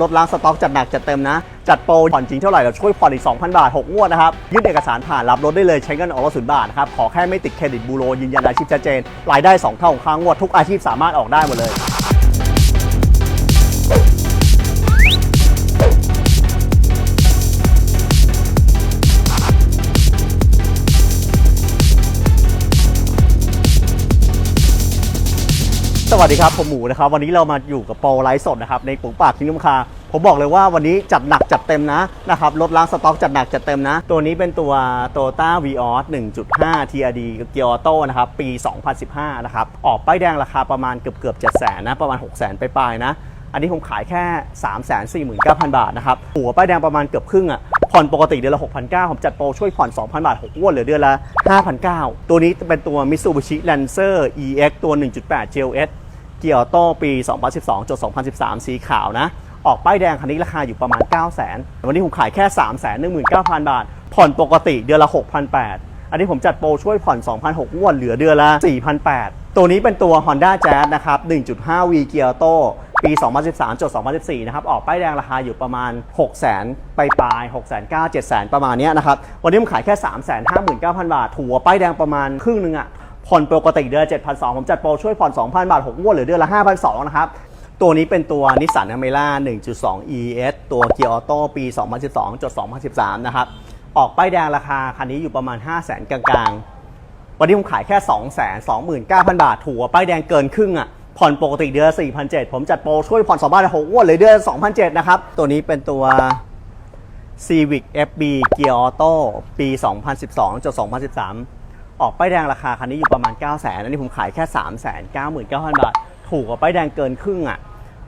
ลดล้างสต็อกจัดหนักจัดเต็มนะ จัดโปรผ่อนจริงเท่าไหร่เราช่วยผ่อนอีก 2,000 บาท 6 งวดนะครับ ยื่นเอกสารผ่านรับรถได้เลยใช้เงินออกรถศูนย์บาทนะครับ ขอแค่ไม่ติดเครดิตบูโรยืนยันอาชีพชัดเจนรายได้ 2 เท่าของค้างงวดทุกอาชีพสามารถออกได้หมดเลย สวัสดีครับ ผมหมูนะครับ วันนี้เรามาอยู่กับโปรไลฟ์สดนะครับในปุ๋งปากทิ้งนุ่มคาผมบอกเลยว่าวันนี้จัดหนักจัดเต็มนะนะครับลดล้างสต็อกจัดหนักจัดเต็มนะ ตัวนี้เป็นตัว Toyota Vios 1.5 TRD เกียร์ออโต้นะครับปี 2015 นะครับ ออกป้ายแดงราคาประมาณเกือบเกือบ7 0 0 0นะประมาณ 6 0 0 0 0ไปปลายๆนะ อันนี้ผมขายแค่ 3 4 9 0 0 0 บาทนะครับหัวป้ายแดงประมาณเกือบครึ่งอะ ผ่อนปกติเดือนละ 6,900 ผมจัดโปรช่วยผ่อน 2,000 บาท 6 งวดเหลือเดือนละ 5,900 ตัวนี้เป็นตัว Mitsubishi Lancer EX ตัว 1.8 GLS เกียร์ออโต้ปี 2012จด2013 สีขาวนะ ออกป้ายแดงคันนี้ราคาอยู่ประมาณ 9 0 0 0 0 0 วันนี้ผมขายแค่ 3 1 9 0 0 0 บาท ผ่อนปกติเดือนละ 6,800 อันนี้ผมจัดโปรช่วยผ่อน 2,600 งวดเหลือเดือนละ 4,800 ตัวนี้เป็นตัว Honda Jazz นะครับ 1.5V เกียร์ออโต้ ปี 2013จด2014 นะครับ ออกป้ายแดงราคาอยู่ประมาณ 600,000ไปปลาย6,900 700,000 ประมาณนี้นะครับ วันนี้ผมขายแค่ 359,000 บาท ถัวป้ายแดงประมาณครึ่งนึงอะผ่อนปกติเดือน7,200 ผมจัดโปรช่วยผ่อน 2,000 บาท 6 งวดหลือเดือนละ 5,200 นะครับตัวนี้เป็นตัวนิสสันอเมร่า1.2 ES ตัวเกียร์ออโต้ปี 2012จด2013 นะครับ ออกป้ายแดงราคา คันนี้อยู่ประมาณ 500,000กลางๆ วันนี้ผมขายแค่ 229,000 บาท ถูกกว่าป้ายแดงเกินครึ่งอะ ผ่อนปกติเดือนละ4,700ผมจัดโปรช่วยผ่อน2บ้านหกงวดเลยเดือน2,700นะครับ ตัวนี้เป็นตัว Civic FB เกียร์ออโต้ปี 2012จด2013 ออกป้ายแดงราคาคันนี้อยู่ประมาณ 9 0 0 0 0 0อันนี้ผมขายแค่ 3 9 9 0 0 0 บาท ถูกกว่าป้ายแดงเกินครึ่งอะ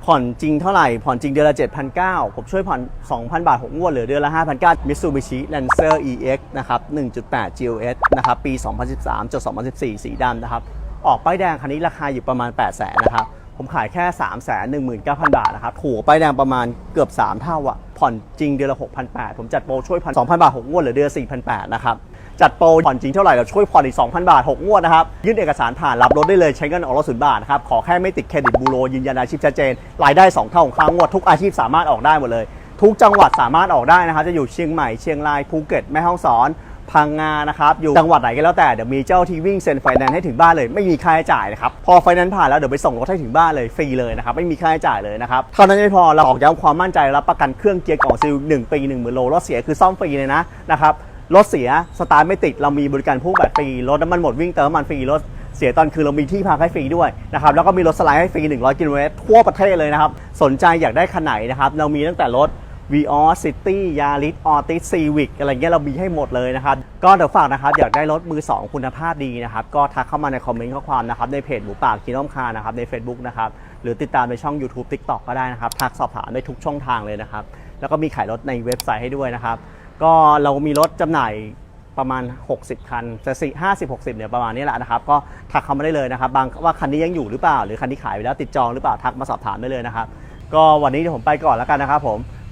ผ่อนจริงเท่าไหร่ ผ่อนจริงเดือนละ7,900ผมช่วยผ่อน 2,000 บาท 6 งวดเหลือเดือนละ5,900 Mitsubishi Lancer EX นะครับ 1.8 GLS นะครับ ปี 2013จด2014 สีดำนะครับ ออกป้ายแดงคันนี้ราคาอยู่ประมาณ 800,000นะครับ ผมขายแค่ 3 1 9 0 0 0 บาทนะครับถูกป้ายแดงประมาณเกือบ 3 เท่าอะผ่อนจริงเดือนละ 6,800 ผมจัดโปรช่วยผ่อน2,000บาท 6 งวดเหลือเดือน4,800 นะครับ จัดโปรผ่อนจริงเท่าไหร่เราช่วยผ่อนอีก 2,000 บาท 6 งวดนะครับ ยื่นเอกสารผ่านรับรถได้เลยใช้เงินออกรถศูนย์บาทนะครับ ขอแค่ไม่ติดเครดิตบูโรยืนยันอาชีพชัดเจน รายได้ 2 เท่าของค้างงวดทุกอาชีพสามารถออกได้หมดเลย ทุกจังหวัดสามารถออกได้นะครับจะอยู่เชียงใหม่เชียงรายภูเก็ตแม่ฮ่องสอน พังงานะครับอยู่จังหวัดไหนก็แล้วแต่เดี๋ยวมีเจ้าที่วิ่งเซ็นไฟแนนซ์ให้ถึงบ้านเลยไม่มีค่าใช้จ่ายนะครับพอไฟแนนซ์ผ่านแล้วเดี๋ยวไปส่งรถให้ถึงบ้านเลยฟรีเลยนะครับไม่มีค่าใช้จ่ายเลยนะครับเท่านั้นไม่พอเราออกย้ำความมั่นใจรับประกันเครื่องเกียร์กล่องซิล1ปี1 0,000โลรถเสียคือซ่อมฟรีเลยนะนะครับรถเสียสตาร์ทไม่ติดเรามีบริการพ่วงแบบฟรีรถน้ำมันหมดวิ่งเติมน้ำมันฟรีรถเสียตอนคืนเรามีที่พักให้ฟรีด้วยนะครับแล้วก็มีรถสไลด์ให้ฟรี 100 กิโลเมตรทั่วประเทศเลยนะครับสนใจอยากได้คันไหนนะครับเรามีตั้งแต่รถ v ีออสซิตี้ยาริสออติสซีวิกอะไรเงี้ยเรามีให้หมดเลยนะครับ ก็เดี๋ยวฝากนะครับ อยากได้รถมือ 2 คุณภาพดีนะครับ ก็ทักเข้ามาในคอมเมนต์ข้อความนะครับ ในเพจหมูป่าคีน้อมคานะครับ ใน Facebook นะครับ หรือติดตามในช่อง YouTube TikTok ก็ได้นะครับ ทักสอบถามได้ทุกช่องทางเลยนะครับ แล้วก็มีขายรถในเว็บไซต์ให้ด้วยนะครับ ก็เรามีรถจำหน่ายประมาณ 60 คันจะสี่ห้าสิบหกสิบเนี่ยประมาณนี้แหละนะครับ ก็ทักเข้ามาได้เลยนะครับ บางว่าคันนี้ยังอยู่หรือเปล่า หรือคันนี้ขายไปแล้วติดจองหรือเปล่าทักมาสอบถามได้เลยนะครับ ก็วันนี้เดี๋ยวผมไปก่อนแล้วกันนะครับผม